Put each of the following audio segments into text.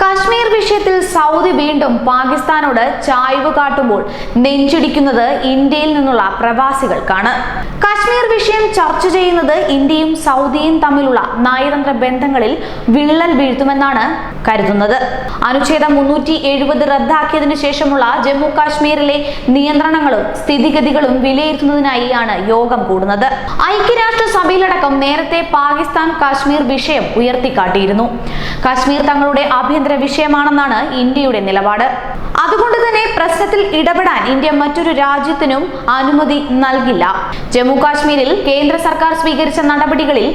കാശ്മീർ വിഷയത്തിൽ സൗദി വീണ്ടും പാകിസ്ഥാനോട് ചായ്വ് കാട്ടുമ്പോൾ നെഞ്ചിടിക്കുന്നത് ഇന്ത്യയിൽ നിന്നുള്ള പ്രവാസികൾക്കാണ്. കാശ്മീർ വിഷയം ചർച്ച ചെയ്യുന്നത് ഇന്ത്യയും സൗദിയും തമ്മിലുള്ള നയതന്ത്ര ബന്ധങ്ങളിൽ വിള്ളൽ വീഴ്ത്തുമെന്നാണ് കരുതുന്നത്. അനുച്ഛേദം മുന്നൂറ്റി എഴുപത് റദ്ദാക്കിയതിനു ശേഷമുള്ള ജമ്മു കാശ്മീരിലെ നിയന്ത്രണങ്ങളും സ്ഥിതിഗതികളും വിലയിരുത്തുന്നതിനായി ആണ് യോഗം കൂടുന്നത്. ഐക്യരാഷ്ട്ര സഭയിലടക്കം നേരത്തെ പാകിസ്ഥാൻ കാശ്മീർ വിഷയം ഉയർത്തിക്കാട്ടിയിരുന്നു. കാശ്മീർ തങ്ങളുടെ ആഭ്യന്തര വിഷയമാണെന്നാണ് ഇന്ത്യയുടെ നിലപാട്. അതുകൊണ്ട് തന്നെ പ്രശ്നത്തിൽ ഇടപെടാൻ ഇന്ത്യ മറ്റൊരു രാജ്യത്തിനും അനുമതി നൽകില്ല. ജമ്മു കാശ്മീരിൽ കേന്ദ്ര സർക്കാർ സ്വീകരിച്ച നടപടികളിൽ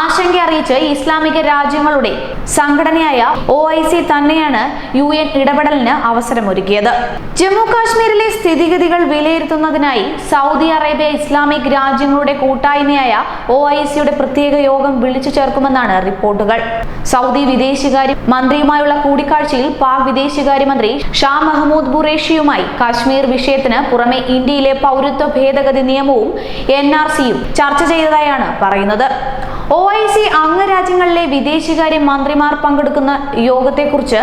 ആശങ്ക അറിയിച്ച് ഇസ്ലാമിക രാജ്യങ്ങളുടെ സംഘടനയായ ഒ ഐ സി തന്നെയാണ് യു എൻ ഇടപെടലിന് അവസരമൊരുക്കിയത്. ജമ്മു കാശ്മീരിലെ സ്ഥിതിഗതികൾ വിലയിരുത്തുന്നതിനായി സൗദി അറേബ്യ ഇസ്ലാമിക് രാജ്യങ്ങളുടെ കൂട്ടായ്മയായ ഒ ഐ സിയുടെ പ്രത്യേക യോഗം വിളിച്ചു ചേർക്കുമെന്നാണ് റിപ്പോർട്ടുകൾ. സൗദി വിദേശകാര്യ മന്ത്രിയുമായുള്ള കൂടിക്കാഴ്ചയിൽ പാക് വിദേശകാര്യമന്ത്രി ഷാ മഹമ്മൂദ് ബുറേഷിയുമായി കാശ്മീർ വിഷയത്തിന് പുറമെ ഇന്ത്യയിലെ പൗരത്വ ഭേദഗതി നിയമവും എൻ ആർ സിയും ചർച്ച ചെയ്തതായാണ് പറയുന്നത്. ഒ ഐ സി അംഗരാജ്യങ്ങളിലെ വിദേശകാര്യ മന്ത്രിമാർ പങ്കെടുക്കുന്ന യോഗത്തെക്കുറിച്ച്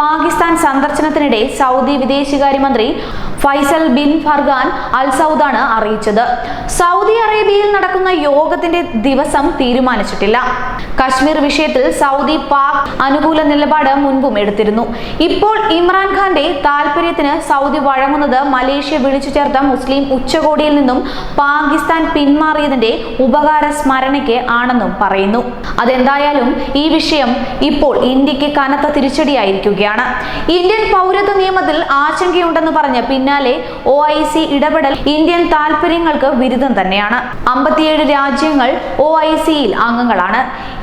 പാകിസ്ഥാൻ സന്ദർശനത്തിനിടെ സൗദി വിദേശകാര്യമന്ത്രി ഫൈസൽ ബിൻ ഫർഗാൻ അൽ സൗദാണ് അറിയിച്ചത്. സൗദി അറേബ്യയിൽ നടക്കുന്ന യോഗത്തിന്റെ ദിവസം തീരുമാനിച്ചിട്ടില്ല. കശ്മീർ വിഷയത്തിൽ സൗദി പാക് അനുകൂല നിലപാട് മുൻപും എടുത്തിരുന്നു. ഇപ്പോൾ ഇമ്രാൻഖാന്റെ താൽപര്യത്തിന് സൗദി വഴങ്ങുന്നത് മലേഷ്യ വിളിച്ചു ചേർത്ത മുസ്ലിം ഉച്ചകോടിയിൽ നിന്നും പാകിസ്ഥാൻ പിന്മാറിയതിന്റെ ഉപകാര സ്മരണയ്ക്ക് ആണെന്നും പറയുന്നു. അതെന്തായാലും ഈ വിഷയം ഇപ്പോൾ ഇന്ത്യയ്ക്ക് കനത്ത തിരിച്ചടിയായിരിക്കുകയാണ്. ഇന്ത്യൻ പൗരത്വ നിയമത്തിൽ ആശങ്കയുണ്ടെന്ന് പറഞ്ഞ് പിന്നാലെ ഒ ഇടപെടൽ ഇന്ത്യൻ താൽപര്യങ്ങൾക്ക് വിരുദ്ധം തന്നെയാണ്. അമ്പത്തിയേഴ് രാജ്യങ്ങൾ ഒ ഐ സിയിൽ അംഗങ്ങളാണ്.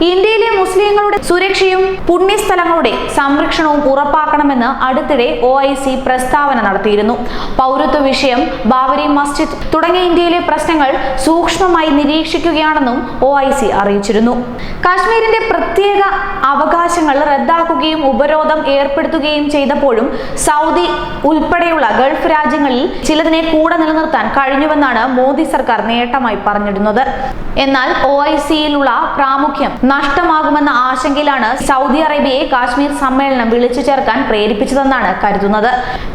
ഇന്ത്യയിലെ മുസ്ലിങ്ങളുടെ സുരക്ഷയും പുണ്യസ്ഥലങ്ങളുടെ സംരക്ഷണവും ഉറപ്പാക്കണമെന്ന് അടുത്തിടെ ഒ ഐ സി പ്രസ്താവന നടത്തിയിരുന്നു. പൗരത്വ വിഷയം ബാബരി മസ്ജിദ് തുടങ്ങിയ ഇന്ത്യയിലെ പ്രശ്നങ്ങൾ സൂക്ഷ്മമായി നിരീക്ഷിക്കുകയാണെന്നും ഒ ഐ സി അറിയിച്ചിരുന്നു. കാശ്മീരിന്റെ പ്രത്യേക അവകാശങ്ങൾ റദ്ദാക്കുകയും ഉപരോധം ഏർപ്പെടുത്തുകയും ചെയ്തപ്പോഴും സൗദി ഉൾപ്പെടെയുള്ള ഗൾഫ് രാജ്യങ്ങളിൽ ചിലതിനെ കൂടെ നിലനിർത്താൻ കഴിഞ്ഞുവെന്നാണ് മോദി സർക്കാർ നേട്ടമായി പറഞ്ഞിരുന്നത് എന്നാൽ ഒ ഐ സിയിലുള്ള പ്രാമുഖ്യം നഷ്ടമാകുമെന്ന ആശങ്കയിലാണ് സൗദി അറേബ്യയെ കാശ്മീർ സമ്മേളനം വിളിച്ചു ചേർക്കാൻ പ്രേരിപ്പിച്ചതെന്നാണ് കരുതുന്നത്.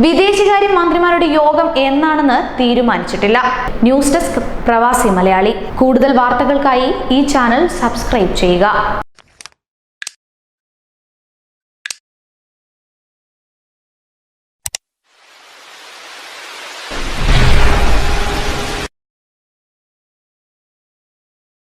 വിദേശകാര്യ മന്ത്രിമാരുടെ യോഗം എന്നാണെന്ന് തീരുമാനിച്ചിട്ടില്ല. ന്യൂസ് ഡെസ്ക് പ്രവാസി മലയാളി. കൂടുതൽ വാർത്തകൾക്കായി ഈ ചാനൽ സബ്സ്ക്രൈബ് ചെയ്യുക.